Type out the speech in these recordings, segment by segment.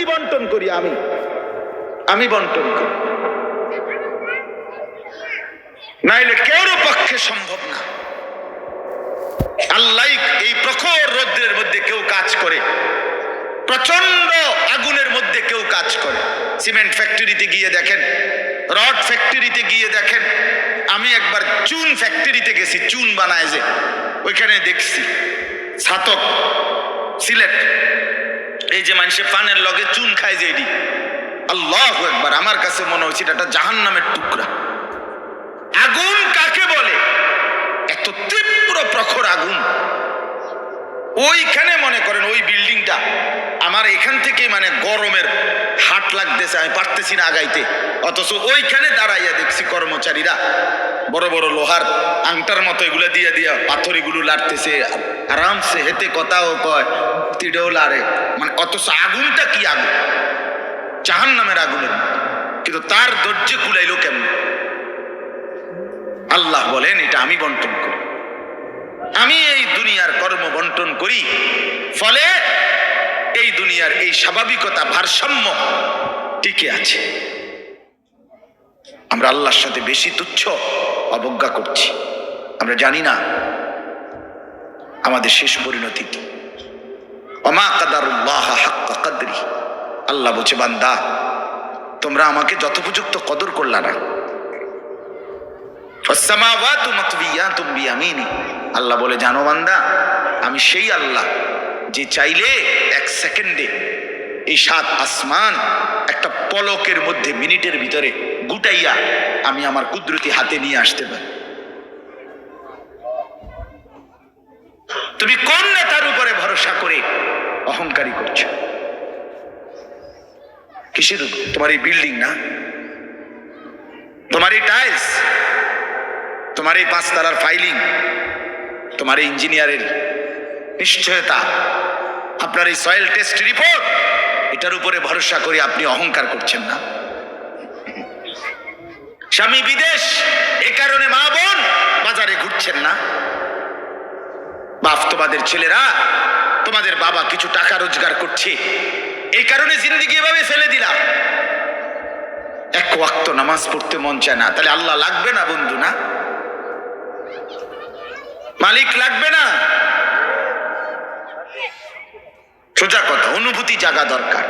আমি বন্টন করি, আমি। আমি বন্টন করি। নাইলে কেউর পক্ষে সম্ভব না। আল্লাহ এই প্রখর রৌদ্রের মধ্যে কেউ কাজ করে। প্রচণ্ড আগুনের মধ্যে কেউ কাজ করে। সিমেন্ট ফ্যাক্টরিতে গিয়ে দেখেন, রড ফ্যাক্টরিতে গিয়ে দেখেন। আমি একবার চুন ফ্যাক্টরিতে গেছি, চুন বানায় যে। ওইখানে দেখছি, ছাতক, সিলেট। এই যে মানুষের পানের লগে চুন খায় যে এটি। আল্লাহ একবার আমার কাছে মনে হয়েছে এটা একটা জাহান নামের টুকরা। আগুন কাকে বলে? এত তীব্র প্রখর আগুন। ওইখানে মনে করেন ওই বিল্ডিংটা। আমার এখান থেকে মানে গরমের হাট লাগতেছে, আমি পারতেছি না আগাইতে। অথচ ওইখানে দাঁড়াইয়া দেখছি কর্মচারীরা, বড় বড় লোহার আংটার মতো এগুলো দিয়ে দিয়া পাথর এগুলো লাড়তেছে। আরামসে হেতে কথাও কয় তিড়েও লাড়ে। মানে অথচ আগুনটা কি আগুন? জাহান নামের আগুনের কিন্তু তার ধৈর্য কুলাইলো কেমন? আল্লাহ বলেন, এটা আমি বন্টন করি আমি এই দুনিয়ার কর্ম বন্টন করি, ফলে এই দুনিয়ার এই স্বাভাবিকতা ভারসাম্য টিকে আছে। আমরা আল্লাহর সাথে বেশি তুচ্ছ অবজ্ঞা করছি। আমরা জানি না আমাদের শেষ পরিণতি কি। আল্লাহ বলছে, বান্দা, তোমরা আমাকে যথোপযুক্ত কদর করলা না। ফাসসামাওয়াতু মাতবিয়াতুম আল্লাহ বলে, জানো বান্দা, আমি সেই আল্লাহ যে চাইলে এক সেকেন্ডে এই সাত আসমান একটা পলকের মধ্যে মিনিটের ভিতরে গুটাইয়া আমি আমার কুদরতি হাতে নিয়ে আসতে পারি। তুমি কোন নেতার উপরে ভরসা করে অহংকারী করছ? কিসের? তোমার এই বিল্ডিং না? তোমার এই টাইলস? তোমার এই পাঁচতলার ফাইলিং? তোমার এই ইঞ্জিনিয়ারের নিশ্চয়তা, আপনার এই সয়েল টেস্ট রিপোর্ট এটার উপরে ভরসা করে আপনি অহংকার করছেন না। স্বামী বিদেশ, এ কারণে মা বোন বাজারে ঘুরছেন না। বাপ তোমাদের ছেলেরা, তোমাদের বাবা কিছু টাকা রোজগার করছে। এই কারণে জিন্দিগি এভাবে ফেলে দিলাম। এক ওয়াক্ত নামাজ পড়তে মন চায় না, তাহলে আল্লাহ লাগবে না বন্ধু, না? মালিক লাগবে না। সোজা কথা, অনুভূতি জাগা দরকার।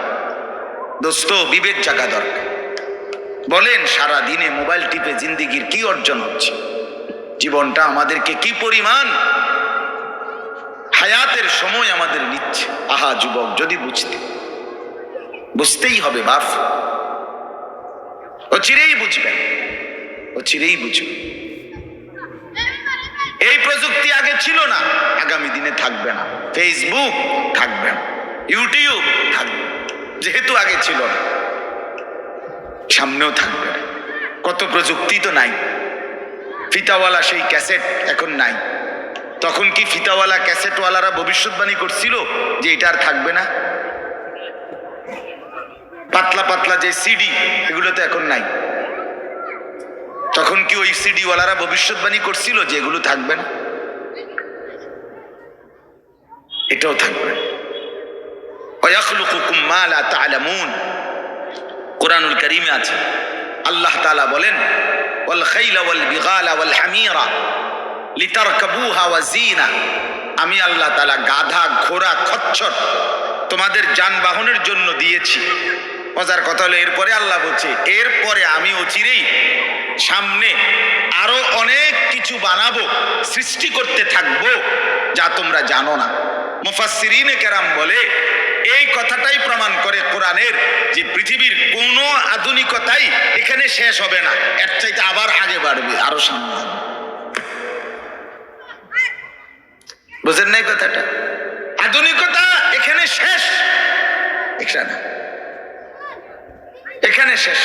দোস্ত, বিবেক জাগা দরকার। বলেন সারা দিনে মোবাইল টিপে জিন্দিগির কি অর্জন হচ্ছে? জীবনটা আমাদেরকে কি পরিমাণ হায়াতের সময় আমাদের নিচ্ছে? আহা, যুবক, যদি বুঝতে। বুঝতেই হবে বাপ ও চিরেই বুঝবেন। ও চিরেই বুঝবেন। এই প্রযুক্তি আগে ছিল না, আগামী দিনে থাকবে না। ফেসবুক থাকবে না ইউটিউব থাকবে যেহেতু আগে ছিল না, সামনেও থাকবে না। কত প্রযুক্তি তো নাই। ফিতাওয়ালা সেই ক্যাসেট এখন নাই। তখন কি ফিতাওয়ালা ক্যাসেটওয়ালারা ভবিষ্যৎবাণী করছিল যে এটা আর থাকবে না? পাতলা পাতলা যে সিডি এগুলো তো এখন নাই। তখন কি ওই সিডিওয়ালারা ভবিষ্যৎবাণী করছিল যে এগুলো থাকবে না? এটাও থাকবে। করিমে আছে। আল্লাহ তালা বলেন আমি আল্লাহ তালা গাধা, ঘোড়া তোমাদের যানবাহনের জন্য দিয়েছি। মজার কথা হলো, এরপরে আল্লাহ বলছে, এরপরে আমি অচিরেই সামনে আরও অনেক কিছু বানাবো, সৃষ্টি করতে থাকব, যা তোমরা জানো না। মুফাসসিরিনে কেরাম বলে, এই কথাটাই প্রমাণ করে কোরআনের যে পৃথিবীর কোনো আধুনিকতাই এখানে শেষ হবে না, এর চাইতে আবার আগে বাড়বে, আরও সামনে। বুঝেন নাই কথাটা? আধুনিকতা এখানে শেষ। এখানে এখানে শেষ।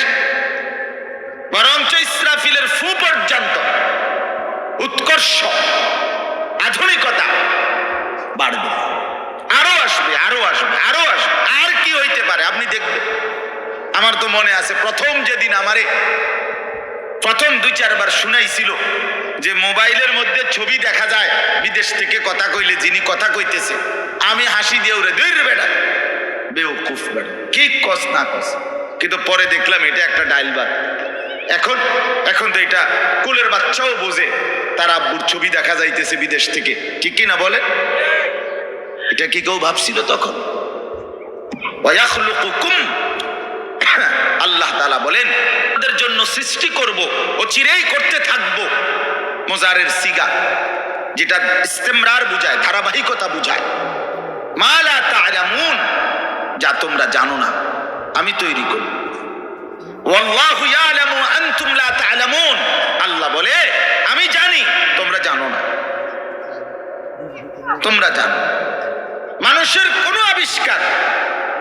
বরঞ্চ ইসরাফিলের ফু পর্যন্ত উৎকর্ষ, আধুনিকতা বাড়বে। আরও আসবে আরও আসবে আরও আসবে। আর কি হইতে পারে, আপনি দেখবেন। আমার তো মনে আছে, প্রথম যেদিন আমারে প্রথম দুই চারবার শুনাইছিল যে মোবাইলের মধ্যে ছবি দেখা যায়, বিদেশ থেকে কথা কইলে যিনি কথা কইতেছে, আমি হাসি দিয়ে উড়ে দুই বেটা। বেউকুফ বেড়া কি কস না কস? কিন্তু পরে দেখলাম এটা একটা ডাইল ভাত এখন এখন তো এটা কুলের বাচ্চাও বোঝে, তার আব্বুর ছবি দেখা যাইতেছে বিদেশ থেকে। ঠিক কি না বলে? এটা কি কেউ ভাবছিল তখন? আল্লাহ তালা বলেন তাদের জন্য সৃষ্টি করব ও চিরেই করতে থাকব। মোজারের সিগা, যেটা ইস্তেমরার বুঝায়, ধারাবাহিকতা বুঝায়। মালা তা'লামুন, যা তোমরা জানো না। আমি তৈরি করি। আল্লাহ বলে, আমি জানি, তোমরা জানো না। তোমরা জানো। মানুষের কোনো আবিষ্কার,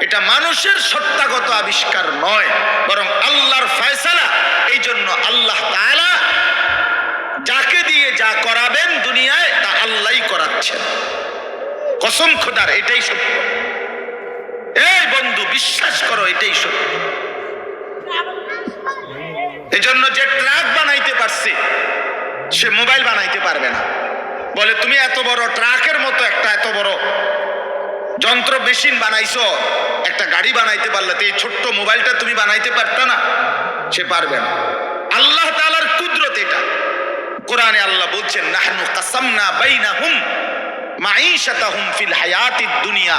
এটা মানুষের সত্তাগত আবিষ্কার নয়, বরং আল্লাহর ফয়সালা এই জন্য আল্লাহ তাআলা যাকে দিয়ে যা করাবেন দুনিয়ায়, তা আল্লাহই করাচ্ছেন। কসম খোদার, এটাই সত্য। এই বন্ধু, বিশ্বাস করো, এটাই সত্য। এজন্য যে ট্রাক বানাইতে পারছে, সে মোবাইল বানাইতে পারবে না। বলে, তুমি এত বড় ট্রাকের মতো একটা এত বড় যন্ত্র মেশিন বানাইছো, একটা গাড়ি বানাইতে পারলে এই ছোট্ট মোবাইলটা তুমি বানাইতে পারত না? সে পারবে না। আল্লাহ তাআলার কুদরত এটা। কোরআনে আল্লাহ বলছেন, নাহনু কাসামনা বাইনাহুম মাঈশাতাহুম ফিল হায়াতিদ দুনিয়া।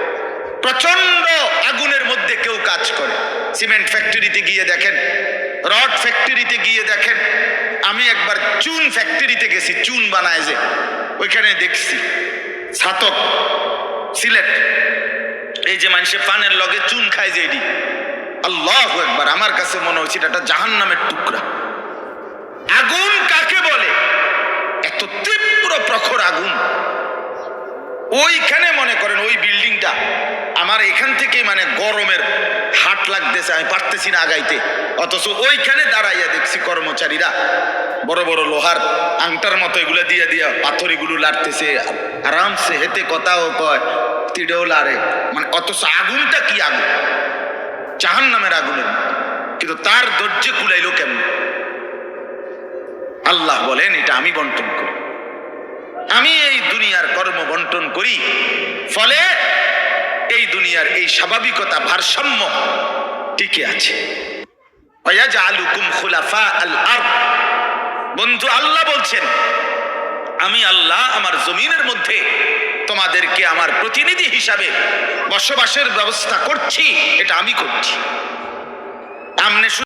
প্রচণ্ড আগুনের মধ্যে কেউ কাজ করে। সিমেন্ট ফ্যাক্টরিতে গিয়ে দেখেন, রড ফ্যাক্টরিতে গিয়ে দেখেন, আমি একবার চুন ফ্যাক্টরিতে গেছি, চুন বানায় যে, ওইখানে দেখছি, ছাতক, সিলেট, এই যে মানুষে পানের লগে চুন খায় যে আল্লাহ একবার আমার কাছে মনে হয়েছে এটা একটা জাহান নামের টুকরা। আগুন কাকে বলে? এত তীব্র প্রখর আগুন। ওইখানে মনে করেন ওই বিল্ডিংটা। আমার এখান থেকে মানে গরমের হাট লাগতেছে, আমি পারতেছি না আগাইতে। অথচ ওইখানে দাঁড়াইয়া দেখছি কর্মচারীরা, বড় বড় লোহার আংটার মতো এগুলো দিয়ে দিয়া পাথর এগুলো লাড়তেছে। আরামসে হেতে কথাও কয়, তিড়েও লাড়ে। মানে অথচ আগুনটা কি আগুন? জাহান নামের আগুনের কিন্তু তার ধৈর্য কুলাইলো কেমন? আল্লাহ বলেন, এটা আমি বন্টন করি আমি এই দুনিয়ার কর্ম বন্টন করি। ফলে এই দুনিয়ার এই স্বাভাবিকতা ভারসাম্য টিকে আছে। বন্ধু, আল্লাহ বলছেন, আমি আল্লাহ আমার জমিনের মধ্যে তোমাদেরকে আমার প্রতিনিধি হিসাবে বসবাসের ব্যবস্থা করছি, এটা আমি করছি। আমনে